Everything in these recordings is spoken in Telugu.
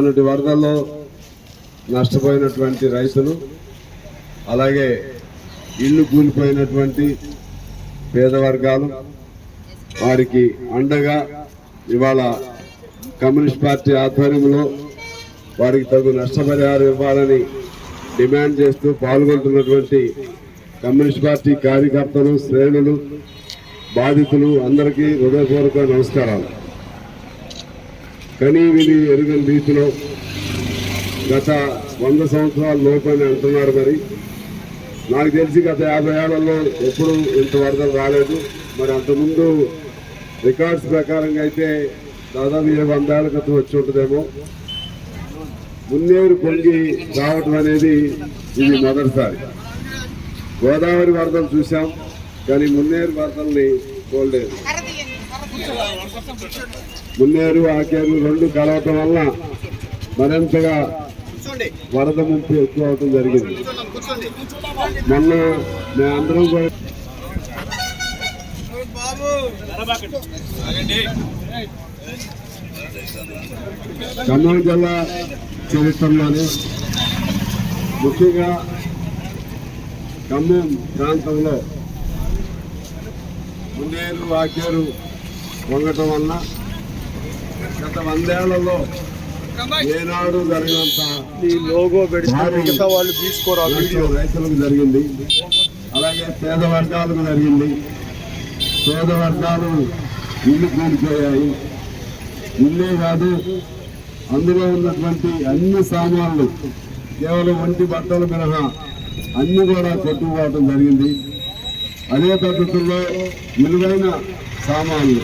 మొన్నటి వరదల్లో నష్టపోయినటువంటి రైతులు అలాగే ఇల్లు కూలిపోయినటువంటి పేద వర్గాలు వారికి అండగా ఇవాళ కమ్యూనిస్ట్ పార్టీ ఆధ్వర్యంలో వారికి తగు నష్టపరిహారం ఇవ్వాలని డిమాండ్ చేస్తూ పాల్గొంటున్నటువంటి కమ్యూనిస్ట్ పార్టీ కార్యకర్తలు శ్రేణులు బాధితులు అందరికీ హృదయపూర్వక నమస్కారాలు. కనీ విని ఎరుగని రీతిలో గత వంద సంవత్సరాల లోపని అంటున్నారు మరి. నాకు తెలిసి గత యాభై ఏళ్ళలో ఎప్పుడు ఇంత వరదలు రాలేదు. మరి అంతకుముందు రికార్డ్స్ ప్రకారంగా అయితే దాదాపు ఏ వంద ఏళ్ళ క్రితం వచ్చి ఉంటుందేమో. మున్నేరు పొంగి రావటం అనేది ఇది మొదటిసారి. గోదావరి వరదలు చూసాం కానీ మున్నేరు వరదల్ని చూడలేదు మున్నేరు ఆకేరు రెండు కలవటం వల్ల మరింతగా వరద ముంపు ఎక్కువ అవటం జరిగింది మొన్న మేమందరం కూడా ఖమ్మం జిల్లా చరిత్రలోనే ముఖ్యంగా ఖమ్మం ప్రాంతంలో మున్నేరు ఆకేరు వంగటం వల్ల గత వందేళ్ళలో ఏనాడు జరిగినంత ఈ లోగో పెడితే వాళ్ళు తీసుకోరు ఆ వీడియో? నష్టం రైతులకు జరిగింది. అలాగే పేద వర్గాలకు జరిగింది. పేద వర్గాలు ఇల్లు కూలిపోయాయి. ఇల్లే కాదు అందులో ఉన్నటువంటి అన్ని సామాన్లు కేవలం ఒంటి బట్టలు మినహా అన్ని కూడా కొట్టుకుపోవటం జరిగింది. అదే పద్ధతుల్లో విలువైన సామాన్లు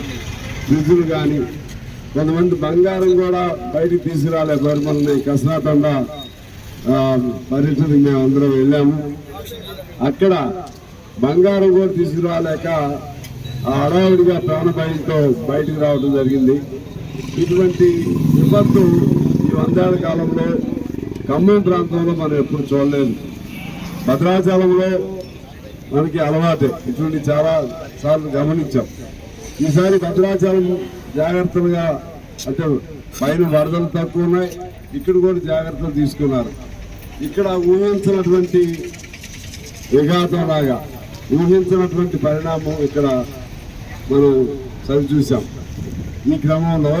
ఫ్రిడ్జులు కానీ కొంతమంది బంగారం కూడా బయటికి తీసుకురాలే గవర్నమెంట్ని కసనాతండ పర్యటనకి మేము అందరం వెళ్ళాము. అక్కడ బంగారం కూడా తీసుకురాలేక ఆ హడావుడిగా ప్రాణభయంతో బయటికి రావడం జరిగింది. ఇటువంటి విపత్తు ఈ వందేళ్ళ కాలంలో ఖమ్మం ప్రాంతంలో మనం ఎప్పుడు చూడలేదు. భద్రాచలంలో మనకి అలవాటే. ఇటువంటి చాలా సార్లు గమనించాం. ఈసారి భద్రాచలం జాగ్రత్తలుగా అంటే పైన వరదలు తక్కువ ఉన్నాయి. ఇక్కడ కూడా జాగ్రత్తలు తీసుకున్నారు. ఇక్కడ ఊహించినటువంటి విఘాతంలాగా ఊహించినటువంటి పరిణామం ఇక్కడ మనం సరిచూసాం ఈ క్రమంలో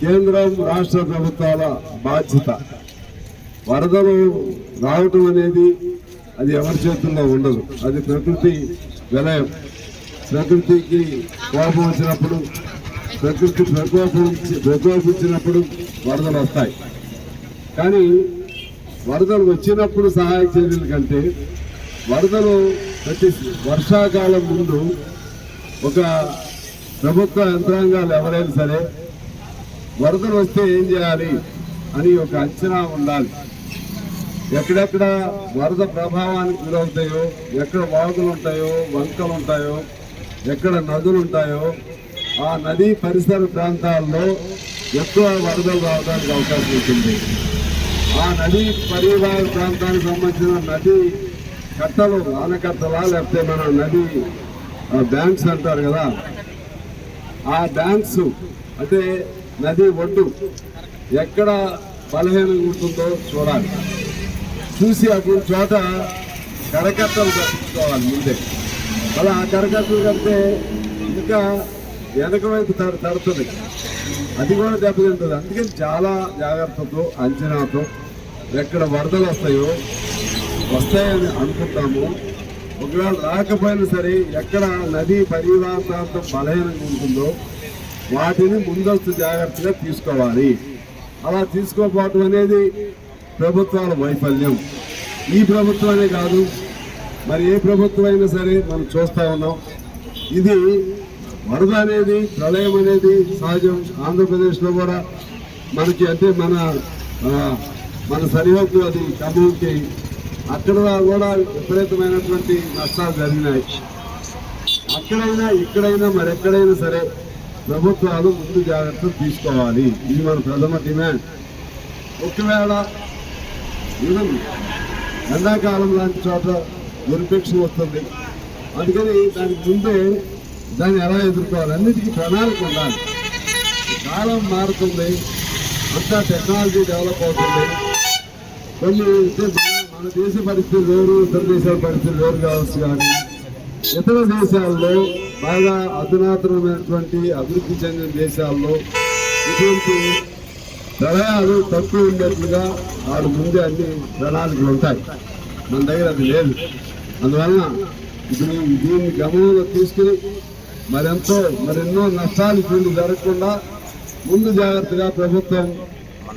కేంద్రం రాష్ట్ర ప్రభుత్వాల బాధ్యత. వరదలు రావటం అనేది అది ఎవరి చేతుల్లో ఉండదు. అది ప్రకృతి విలయం. ప్రకృతికి కోపం వచ్చినప్పుడు ప్రకృతి ప్రకోపించి ప్రకోపించినప్పుడు వరదలు వస్తాయి. కానీ వరదలు వచ్చినప్పుడు సహాయ చర్యల కంటే వరదలు ప్రతి వర్షాకాలం ముందు ఒక ప్రభుత్వ యంత్రాంగాలు ఎవరైనా సరే వరదలు వస్తే ఏం చేయాలి అని ఒక అంచనా ఉండాలి. ఎక్కడెక్కడ వరద ప్రభావానికి గురవుతాయో ఎక్కడ వాగులు ఉంటాయో వంకలు ఉంటాయో ఎక్కడ నదులు ఉంటాయో ఆ నదీ పరిసర ప్రాంతాల్లో ఎక్కువ వరదలు రావడానికి అవకాశం ఉంటుంది. ఆ నదీ పరివాహ ప్రాంతానికి సంబంధించిన నది కట్టలు ఆనకట్టలా లేకపోతే మన నది ఆ, బ్యాంక్స్ అంటారు కదా. ఆ బ్యాంక్స్ అంటే నది ఒడ్డు ఎక్కడ బలహీనంగా ఉంటుందో చూడాలి. చూసి అప్పుడు చోట కరకట్టలు కట్టించుకోవాలి ముందే. అలా ఆ కరకట్టలు కడితే ఇంకా వెనక వైపు తడుతుంది అది కూడా దెబ్బతింటుంది. అందుకని చాలా జాగ్రత్తతో అంచనాతో ఎక్కడ వరదలు వస్తాయో వస్తాయని అనుకుంటాము. ఒకవేళ రాకపోయినా సరే ఎక్కడ నదీ పరివాహ ప్రాంతం బలహీనంగా ఉంటుందో వాటిని ముందస్తు జాగ్రత్తగా తీసుకోవాలి. అలా తీసుకోకపోవటం అనేది ప్రభుత్వాల వైఫల్యం. ఈ ప్రభుత్వమే కాదు మరి ఏ ప్రభుత్వం అయినా సరే మనం చూస్తా ఉన్నాం. ఇది వరద అనేది ప్రళయం అనేది సహజం. ఆంధ్రప్రదేశ్లో కూడా మనకి అంటే మన మన సరిహద్దు అది ఖమ్మంకి అక్కడ కూడా విపరీతమైనటువంటి నష్టాలు జరిగినాయి. అక్కడైనా ఇక్కడైనా మరెక్కడైనా సరే ప్రభుత్వాలు ముందు జాగ్రత్తలు తీసుకోవాలి. ఇది మన ప్రథమ డిమాండ్. ఒకవేళ ఈవెన్ ఎండాకాలం లాంటి చోట దుర్భిక్షం వస్తుంది. అందుకని దానికి ముందే దాన్ని ఎలా ఎదుర్కోవాలి? అన్నిటికీ ప్రణాళిక ఉండాలి. కాలం మారుతుంది. అంతా టెక్నాలజీ డెవలప్ అవుతుంది. కొన్ని మన- దేశ పరిస్థితులు వేరు ఇతర దేశాల పరిస్థితులు వేరు కావచ్చు కానీ ఇతర దేశాల్లో బాగా అధునాతనమైనటువంటి అభివృద్ధి చెందిన దేశాల్లో ఇటువంటి ప్రళయాలు తక్కువ ఉండేట్లుగా వాడు ముందే అన్ని ప్రణాళికలు ఉంటాయి. మన దగ్గర అది లేదు. అందువలన ఇప్పుడు దీన్ని గమనంలో తీసుకుని మరెంతో మరెన్నో నష్టాలు దీన్ని జరగకుండా ముందు జాగ్రత్తగా ప్రభుత్వం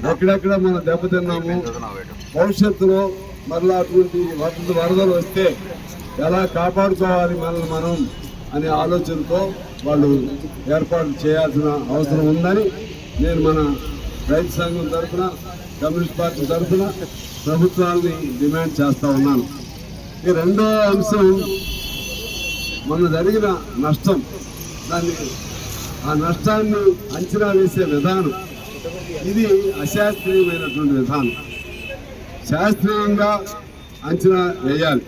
ఎక్కడెక్కడ మనం దెబ్బతిన్నాము భవిష్యత్తులో మరలా అటువంటి వరద వరదలు వస్తే ఎలా కాపాడుకోవాలి మనల్ని మనం అనే ఆలోచనతో వాళ్ళు ఏర్పాటు చేయాల్సిన అవసరం ఉందని నేను మన రైతు సంఘం తరఫున కమ్యూనిస్ట్ పార్టీ తరఫున ప్రభుత్వాన్ని డిమాండ్ చేస్తూ ఉన్నాను. ఈ రెండో అంశం మన జరిగిన నష్టం దాన్ని ఆ నష్టాన్ని అంచనా వేసే విధానం ఇది అశాస్త్రీయమైనటువంటి విధానం. శాస్త్రీయంగా అంచనా వేయాలి.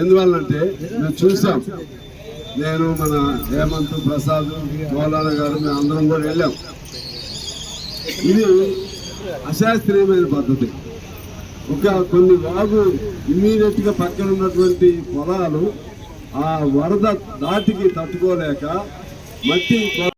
ఎందువల్లంటే మేము చూసాం నేను మన హేమంత్ ప్రసాద్ మౌలానా గారు మేము అందరం కూడా వెళ్ళాం. ఇది అశాస్త్రీయమైన పద్ధతి. ఒక కొన్ని వాగు ఇమీడియట్గా పక్కన ఉన్నటువంటి పొలాలు ఆ వరద దాటికి తట్టుకోలేక మట్టి